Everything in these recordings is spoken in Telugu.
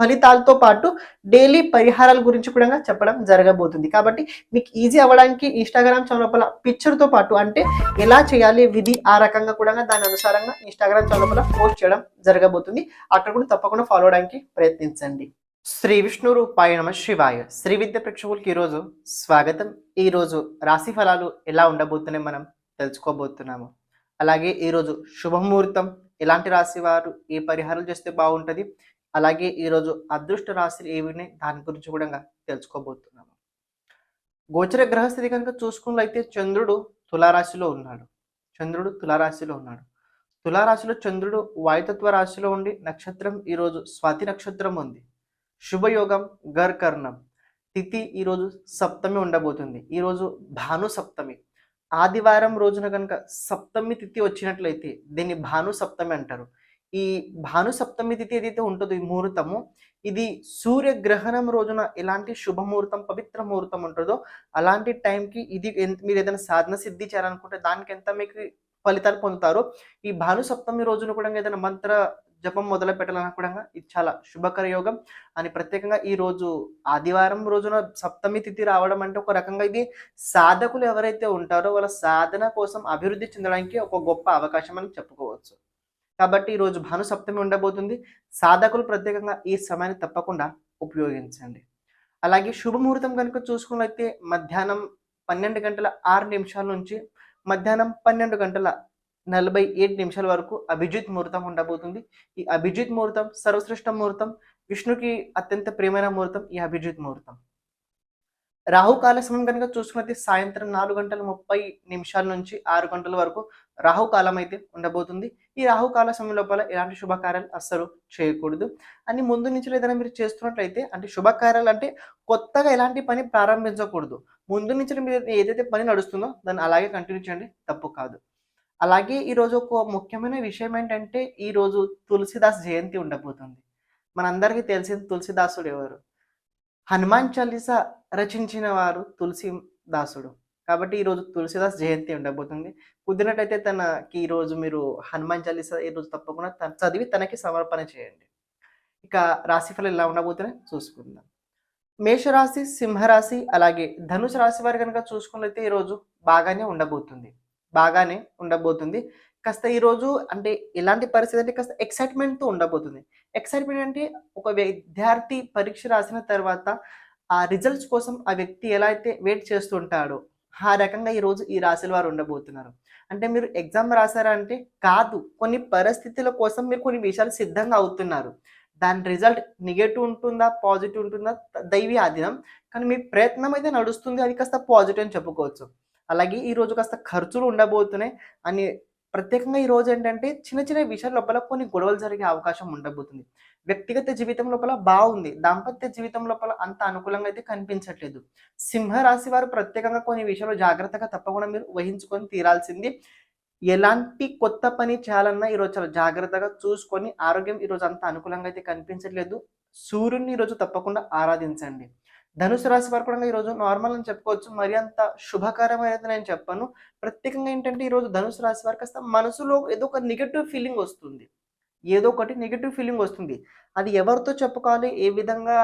ఫలితాలతో పాటు డైలీ పరిహారాల గురించి కూడా చెప్పడం జరగబోతుంది. కాబట్టి మీకు ఈజీ అవ్వడానికి ఇన్స్టాగ్రామ్ ఛానల్ పిక్చర్తో పాటు అంటే ఎలా చేయాలి విధి ఆ రకంగా కూడా దాని అనుసారంగా ఇన్స్టాగ్రామ్ ఛానల్ పోస్ట్ చేయడం జరగబోతుంది. అక్కడ కూడా తప్పకుండా ఫాలో అవడానికి ప్రయత్నించండి. శ్రీ విష్ణు రూపాయ నమ శివాయ. శ్రీ విద్య ప్రేక్షకులకి ఈరోజు స్వాగతం. ఈరోజు రాశి ఫలాలు ఎలా ఉండబోతున్నాయి మనం తెలుసుకోబోతున్నాము. అలాగే ఈరోజు శుభముహూర్తం. ఎలాంటి రాశి వారు ఏ పరిహారాలు చేస్తే బాగుంటుంది? అలాగే ఈరోజు అదృష్ట రాశులు ఏవి దాని గురించి కూడా తెలుసుకోబోతున్నాము. గోచర గ్రహస్థితి కనుక చూసుకున్నట్లయితే చంద్రుడు తులారాశిలో ఉన్నాడు. చంద్రుడు తులారాశిలో ఉన్నాడు. తులారాశిలో చంద్రుడు వాయుతత్వ రాశిలో ఉండి నక్షత్రం ఈరోజు స్వాతి నక్షత్రం ఉంది. శుభయోగం గర్కర్ణం. తిథి ఈరోజు సప్తమి ఉండబోతుంది. ఈరోజు భాను సప్తమి. ఆదివారం రోజున కనుక సప్తమి తిథి వచ్చినట్లయితే దీన్ని భాను సప్తమి అంటారు. ఈ భాను సప్తమి తిథి ఏదైతే ఉంటుందో ఈ ముహూర్తము ఇది సూర్యగ్రహణం రోజున ఎలాంటి శుభముహూర్తం పవిత్ర ముహూర్తం ఉంటుందో అలాంటి టైంకి ఇది ఎంత మీరు ఏదైనా సాధన సిద్ధి చేయాలనుకుంటే దానికి ఎంత మీకు ఫలితాలు పొందుతారో ఈ భాను సప్తమి రోజున కూడా ఏదైనా మంత్ర జపం మొదలు పెట్టాలని కూడా ఇది చాలా శుభకర యోగం. అని ప్రత్యేకంగా ఈ రోజు ఆదివారం రోజున సప్తమి తిథి రావడం అంటే ఒక రకంగా ఇది సాధకులు ఎవరైతే ఉంటారో వాళ్ళ సాధన కోసం అభివృద్ధి చెందడానికి ఒక గొప్ప అవకాశం అని చెప్పుకోవచ్చు. కాబట్టి ఈ రోజు భాను సప్తమి ఉండబోతుంది. సాధకులు ప్రత్యేకంగా ఈ సమయాన్ని తప్పకుండా ఉపయోగించండి. అలాగే శుభముహూర్తం కనుక చూసుకున్నట్లయితే మధ్యాహ్నం పన్నెండు గంటల ఆరు నిమిషాల నుంచి మధ్యాహ్నం పన్నెండు గంటల నలభై ఏడు నిమిషాల వరకు అభిజిత్ ముహూర్తం ఉండబోతుంది. ఈ అభిజిత్ ముహూర్తం సర్వశ్రేష్ఠ ముహూర్తం విష్ణుకి అత్యంత ప్రియమైన ముహూర్తం ఈ అభిజిత్ ముహూర్తం. రాహుకాల సమయం కనుక చూసుకున్నట్లయితే సాయంత్రం నాలుగు గంటల ముప్పై నిమిషాల నుంచి ఆరు గంటల వరకు రాహుకాలం అయితే ఉండబోతుంది. ఈ రాహుకాల సమయం లోపల ఎలాంటి శుభకార్యాలు అస్సలు చేయకూడదు. అని ముందు నుంచి ఏదైనా మీరు చేస్తున్నట్లయితే అంటే శుభకార్యాలు అంటే కొత్తగా ఎలాంటి పని ప్రారంభించకూడదు. ముందు నుంచి మీరు ఏదైతే పని నడుస్తుందో దాన్ని అలాగే కంటిన్యూ చేయండి తప్పు కాదు. అలాగే ఈరోజు ఒక ముఖ్యమైన విషయం ఏంటంటే ఈరోజు తులసిదాస్ జయంతి ఉండబోతుంది. మనందరికీ తెలిసిన తులసిదాసుడు ఎవరు? హనుమాన్ చాలీసా రచించిన వారు తులసి దాసుడు. కాబట్టి ఈరోజు తులసిదాస్ జయంతి ఉండబోతుంది. కుదిరినట్టయితే తనకి ఈరోజు మీరు హనుమాన్ చాలీసా ఈరోజు తప్పకుండా తన చదివి తనకి సమర్పణ చేయండి. ఇక రాశిఫలం ఎలా ఉండబోతున్నాయి చూసుకుందాం. మేషరాశి సింహరాశి అలాగే ధనుసు రాశి వారు కనుక చూసుకున్నట్లయితే ఈరోజు బాగానే ఉండబోతుంది. బాగానే ఉండబోతుంది. కాస్త ఈరోజు అంటే ఎలాంటి పరిస్థితి అంటే కాస్త ఎక్సైట్మెంట్తో ఉండబోతుంది. ఎక్సైట్మెంట్ అంటే ఒక విద్యార్థి పరీక్ష రాసిన తర్వాత ఆ రిజల్ట్స్ కోసం ఆ వ్యక్తి ఎలా అయితే వెయిట్ చేస్తుంటాడో ఆ రకంగా ఈరోజు ఈ రాశుల వారు ఉండబోతున్నారు. అంటే మీరు ఎగ్జామ్ రాసారా అంటే కాదు కొన్ని పరిస్థితుల కోసం మీరు కొన్ని విషయాలు సిద్ధంగా అవుతున్నారు. దాని రిజల్ట్ నెగటివ్ ఉంటుందా పాజిటివ్ ఉంటుందా దైవీ ఆధీనం కానీ మీ ప్రయత్నం అయితే నడుస్తుంది అది కాస్త పాజిటివ్ అని చెప్పుకోవచ్చు. అలాగే ఈ రోజు కాస్త ఖర్చులు ఉండబోతున్నాయి. అని ప్రత్యేకంగా ఈ రోజు ఏంటంటే చిన్న చిన్న విషయాల లోపల కొన్ని గొడవలు జరిగే అవకాశం ఉండబోతుంది. వ్యక్తిగత జీవితం లోపల బాగుంది. దాంపత్య జీవితం లోపల అంత అనుకూలంగా అయితే కనిపించట్లేదు. సింహరాశి వారు ప్రత్యేకంగా కొన్ని విషయాలు జాగ్రత్తగా తప్పకుండా మీరు వహించుకొని తీరాల్సింది. ఎలాంటి కొత్త పని చేయాలన్నా ఈరోజు చాలా జాగ్రత్తగా చూసుకొని ఆరోగ్యం ఈరోజు అంత అనుకూలంగా అయితే కనిపించట్లేదు. సూర్యుడిని ఈరోజు తప్పకుండా ఆరాధించండి. ధనుసు రాశి వారు కూడా ఈరోజు నార్మల్ అని చెప్పుకోవచ్చు. మరి అంత శుభకరమైనది నేను చెప్పాను. ప్రత్యేకంగా ఏంటంటే ఈరోజు ధనుసు రాశి వారు కాస్త మనసులో ఏదో ఒక నెగిటివ్ ఫీలింగ్ వస్తుంది. ఏదో ఒకటి నెగిటివ్ ఫీలింగ్ వస్తుంది. అది ఎవరితో చెప్పుకోవాలి? ఏ విధంగా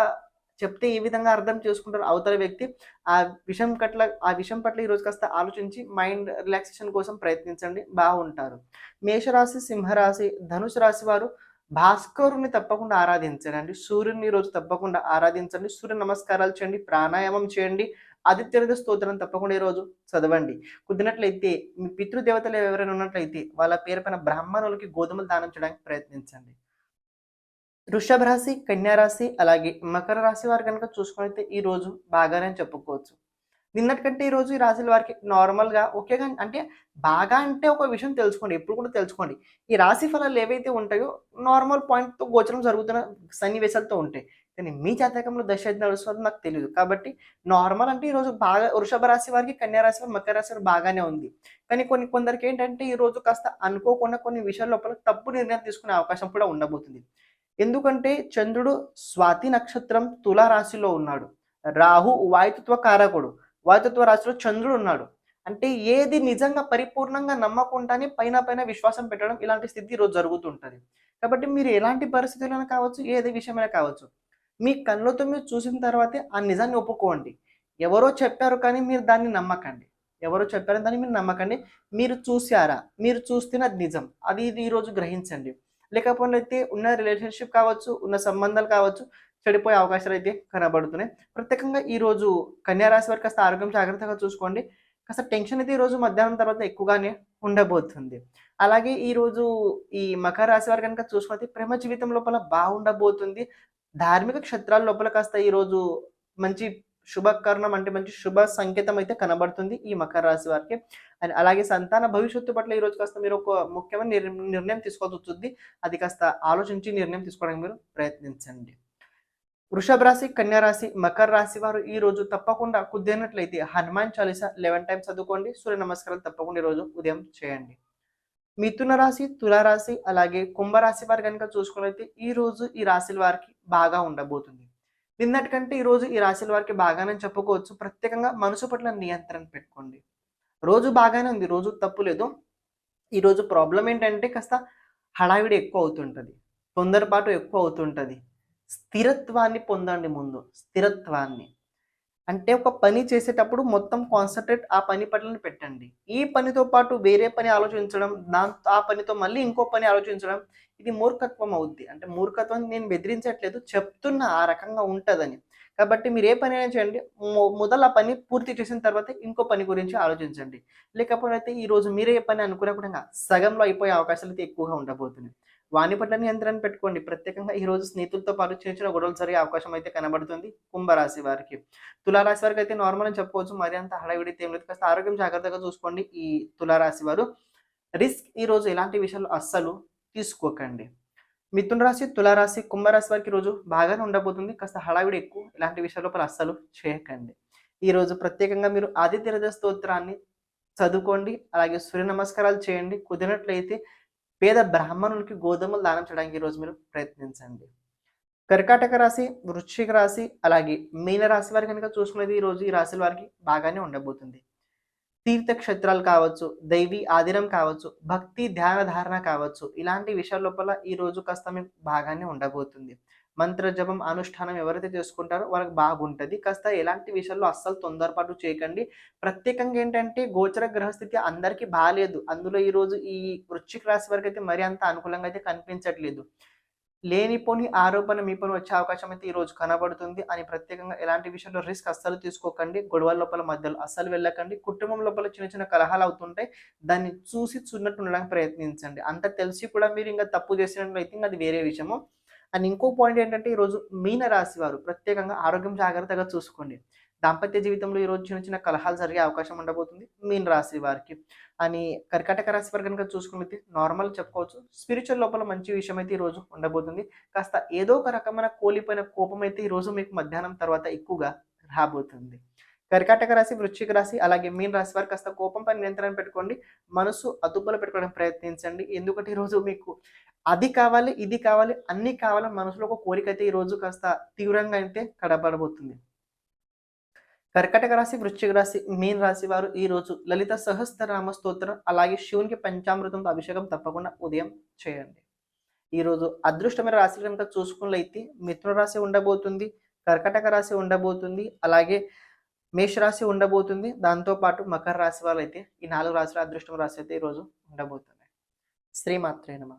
చెప్తే ఏ విధంగా అర్థం చేసుకుంటారు అవతల వ్యక్తి? ఆ విషయం పట్ల ఆ విషయం పట్ల ఈరోజు కాస్త ఆలోచించి మైండ్ రిలాక్సేషన్ కోసం ప్రయత్నించండి. బాగుంటారు. మేషరాశి సింహరాశి ధనుసు రాశి వారు భాస్కరుని తప్పకుండా ఆరాధించండి సూర్యుని రోజు తప్పకుండా ఆరాధించండి సూర్య నమస్కారాలు చేయండి ప్రాణాయామం చేయండి ఆదిత్యరథ స్తోత్రం తప్పకుండా ఈరోజు చదవండి. కుదిరినట్లయితే మీ పితృదేవతలు ఎవరైనా ఉన్నట్లయితే వాళ్ళ పేరు పైన బ్రాహ్మణులకి గోధుమలు దానం చేయడానికి ప్రయత్నించండి. వృషభ రాశి కన్యా రాశి అలాగే మకర రాశి వారు కనుక చూసుకునైతే ఈ రోజు బాగానే చెప్పుకోవచ్చు. నిన్నటికంటే ఈ రోజు ఈ రాశుల వారికి నార్మల్గా ఓకే కానీ అంటే బాగా అంటే ఒక విషయం తెలుసుకోండి ఎప్పుడు కూడా తెలుసుకోండి. ఈ రాశి ఫలాలు ఏవైతే ఉంటాయో నార్మల్ పాయింట్తో గోచరం జరుగుతున్న సన్నివేశాలతో ఉంటాయి. కానీ మీ జాతకంలో దశ ఏది నడుస్తుందో నాకు తెలియదు కాబట్టి నార్మల్ అంటే ఈరోజు బాగా వృషభ రాశి వారికి కన్యా రాశి వారి మకర రాశి వారు బాగానే ఉంది. కానీ కొన్ని కొందరికి ఏంటంటే ఈ రోజు కాస్త అనుకోకుండా కొన్ని విషయాల లోపల తప్పు నిర్ణయం తీసుకునే అవకాశం కూడా ఉండబోతుంది. ఎందుకంటే చంద్రుడు స్వాతి నక్షత్రం తులా రాశిలో ఉన్నాడు. రాహు వాయుతత్వ కారకుడు. వాయుతత్వ రాశిలో చంద్రుడు ఉన్నాడు. అంటే ఏది నిజంగా పరిపూర్ణంగా నమ్మకుండానే పైన పైన విశ్వాసం పెట్టడం ఇలాంటి స్థితి ఈరోజు జరుగుతుంటుంది. కాబట్టి మీరు ఎలాంటి పరిస్థితులైనా కావచ్చు ఏది విషయమైనా కావచ్చు మీ కళ్ళతో మీరు చూసిన తర్వాతే ఆ నిజాన్ని ఒప్పుకోండి. ఎవరో చెప్పారు కానీ మీరు దాన్ని నమ్మకండి. ఎవరో చెప్పారు దాన్ని మీరు నమ్మకండి. మీరు చూసారా మీరు చూస్తేనే అది నిజం. అది ఇది ఈరోజు గ్రహించండి. లేకపోతే ఉన్న రిలేషన్షిప్ కావచ్చు ఉన్న సంబంధాలు కావచ్చు చెడిపోయే అవకాశాలు అయితే కనబడుతున్నాయి. ప్రత్యేకంగా ఈ రోజు కన్యా రాశి వారికి కాస్త ఆరోగ్యం జాగ్రత్తగా చూసుకోండి. కాస్త టెన్షన్ అయితే ఈ రోజు మధ్యాహ్నం తర్వాత ఎక్కువగానే ఉండబోతుంది. అలాగే ఈ రోజు ఈ మకర రాశి వారు కనుక చూసుకుంటే ప్రేమ జీవితం లోపల బాగుండబోతుంది. ధార్మిక క్షేత్రాల లోపల కాస్త ఈ రోజు మంచి శుభకరణం అంటే మంచి శుభ సంకేతం అయితే కనబడుతుంది ఈ మకర రాశి వారికి. అండ్ అలాగే సంతాన భవిష్యత్తు పట్ల ఈరోజు కాస్త మీరు ఒక ముఖ్యమైన నిర్ణయం తీసుకోవాల్సి వస్తుంది. అది కాస్త ఆలోచించి నిర్ణయం తీసుకోవడానికి మీరు ప్రయత్నించండి. వృషభ రాశి కన్యా రాశి మకర రాశి వారు ఈ రోజు తప్పకుండా కుదిరినట్లయితే హనుమాన్ చాలీసా లెవెన్ టైమ్స్ చదువుకోండి. సూర్య నమస్కారాలు తప్పకుండా ఈ రోజు ఉదయం చేయండి. మిథున రాశి తులారాశి అలాగే కుంభరాశి వారు కనుక చూసుకున్నట్లయితే ఈ రోజు ఈ రాశుల వారికి బాగా ఉండబోతుంది. నిన్నటికంటే ఈ రోజు ఈ రాశుల వారికి బాగానే చెప్పుకోవచ్చు. ప్రత్యేకంగా మనసు పట్ల నియంత్రణ పెట్టుకోండి. రోజు బాగానే ఉంది రోజు తప్పు లేదు. ఈరోజు ప్రాబ్లం ఏంటంటే కాస్త హడావిడి ఎక్కువ అవుతుంటుంది తొందరపాటు ఎక్కువ అవుతుంటుంది. స్థిరత్వాన్ని పొందండి ముందు. స్థిరత్వాన్ని. అంటే ఒక పని చేసేటప్పుడు మొత్తం కాన్సన్ట్రేట్ ఆ పని పట్లని పెట్టండి. ఈ పనితో పాటు వేరే పని ఆలోచించడం దాంతో ఆ పనితో మళ్ళీ ఇంకో పని ఆలోచించడం ఇది మూర్ఖత్వం అవుద్ది. అంటే మూర్ఖత్వం నేను బెదిరించట్లేదు చెప్తున్న ఆ రకంగా ఉంటుందని. కాబట్టి మీరు ఏ పని అయినా చేయండి. మొ- మొదలు ఆ పని పూర్తి చేసిన తర్వాత ఇంకో పని గురించి ఆలోచించండి. లేకపోతే ఈరోజు మీరే ఏ పని అనుకున్నప్పుడు కూడా సగంలో అయిపోయే అవకాశాలు అయితే ఎక్కువగా ఉండబోతున్నాయి. వాణి పట్ల నియంత్రణ పెట్టుకోండి. ప్రత్యేకంగా ఈ రోజు స్నేహితులతో పాటు చిన్న చిన్న గొడవలు జరిగే అవకాశం అయితే కనబడుతుంది కుంభరాశి వారికి. తులారాశి వారికి అయితే నార్మల్ అని చెప్పుకోవచ్చు. మరి అంత హడావిడి ఏం లేదు. కాస్త ఆరోగ్యం జాగ్రత్తగా చూసుకోండి ఈ తులారాశి వారు. రిస్క్ ఈ రోజు ఎలాంటి విషయాలు అస్సలు తీసుకోకండి. మిథున రాశి తులారాశి కుంభరాశి వారికి రోజు బాగానే ఉండబోతుంది. కాస్త హడావిడి ఎక్కువ. ఇలాంటి విషయాల లోపల అస్సలు చేయకండి. ఈ రోజు ప్రత్యేకంగా మీరు ఆదిత్య హృదయ స్తోత్రాన్ని చదువుకోండి. అలాగే సూర్య నమస్కారాలు చేయండి. కుదిరినట్లయితే పేద బ్రాహ్మణులకి గోధుమలు దానం చేయడానికి ఈరోజు మీరు ప్రయత్నించండి. కర్కాటక రాశి వృశ్చిక రాశి అలాగే మీన రాశి వారి కనుక చూసుకునేది ఈ రోజు ఈ రాశుల వారికి బాగానే ఉండబోతుంది. తీర్థక్షేత్రాలు కావచ్చు దైవీ ఆదినం కావచ్చు భక్తి ధ్యాన ధారణ కావచ్చు ఇలాంటి విషయాల లోపల ఈ రోజు కాస్త మీకు బాగానే ఉండబోతుంది. మంత్ర జపం అనుష్ఠానం ఎవరైతే చేసుకుంటారో వాళ్ళకి బాగుంటుంది. కాస్త ఎలాంటి విషయాల్లో అస్సలు తొందరపాటు చేయకండి. ప్రత్యేకంగా ఏంటంటే గోచర గ్రహస్థితి అందరికీ బాగాలేదు అందులో ఈ రోజు ఈ వృశ్చిక రాశి వరకు అయితే మరీ అంత అనుకూలంగా అయితే కనిపించట్లేదు. లేనిపోని ఆరోపణ మీ పని వచ్చే అవకాశం అయితే ఈరోజు కనబడుతుంది. అని ప్రత్యేకంగా ఎలాంటి విషయంలో రిస్క్ అస్సలు తీసుకోకండి. గొడవల లోపల మధ్యలో అస్సలు వెళ్ళకండి. కుటుంబం లోపల చిన్న చిన్న కలహాలు అవుతుంటాయి. దాన్ని చూసి చూన్నట్టు ఉండడానికి ప్రయత్నించండి. అంత తెలిసి కూడా మీరు ఇంకా తప్పు చేసినట్లయితే ఇంకా అది వేరే విషయము. అండ్ ఇంకో పాయింట్ ఏంటంటే ఈరోజు మీన రాశి వారు ప్రత్యేకంగా ఆరోగ్యం జాగ్రత్తగా చూసుకోండి. దాంపత్య జీవితంలో ఈ రోజు చిన్న చిన్న కలహాలు జరిగే అవకాశం ఉండబోతుంది. మీన రాశి వారికి. అని కర్కాటక రాశి వారు కనుక చూసుకున్నట్లయితే నార్మల్ చెప్పుకోవచ్చు. స్పిరిచువల్ లోపల మంచి విషయం అయితే ఈ రోజు ఉండబోతుంది. కాస్త ఏదో ఒక రకమైన కోలిపోయిన కోపం అయితే ఈ రోజు మీకు మధ్యాహ్నం తర్వాత ఎక్కువగా రాబోతుంది. కర్కాటక రాశి వృశ్చిక రాశి అలాగే మీన రాశి వారు కాస్త కోపంపై నియంత్రణ పెట్టుకోండి. మనసు అదుపులో పెట్టుకోవడానికి ప్రయత్నించండి. ఎందుకంటే ఈరోజు మీకు అది కావాలి ఇది కావాలి అన్ని కావాలి మనసులో ఒక కోరిక అయితే ఈ రోజు కాస్త తీవ్రంగా అయితే కడబడబోతుంది కర్కటక రాశి వృశ్చిక రాశి మీన్ రాశి వారు ఈ రోజు లలిత సహస్రనామ స్తోత్రం అలాగే శివునికి పంచామృతంతో అభిషేకం తప్పకుండా ఉదయం చేయండి. ఈ రోజు అదృష్టమైన రాశులు కనుక చూసుకున్నట్లయితే మిథున రాశి ఉండబోతుంది కర్కటక రాశి ఉండబోతుంది అలాగే మేషరాశి ఉండబోతుంది. దాంతోపాటు మకర రాశి వాళ్ళు అయితే ఈ నాలుగు రాశుల అదృష్టం రాశి అయితే ఈ రోజు ఉండబోతున్నాయి. శ్రీమాత్రే నమ.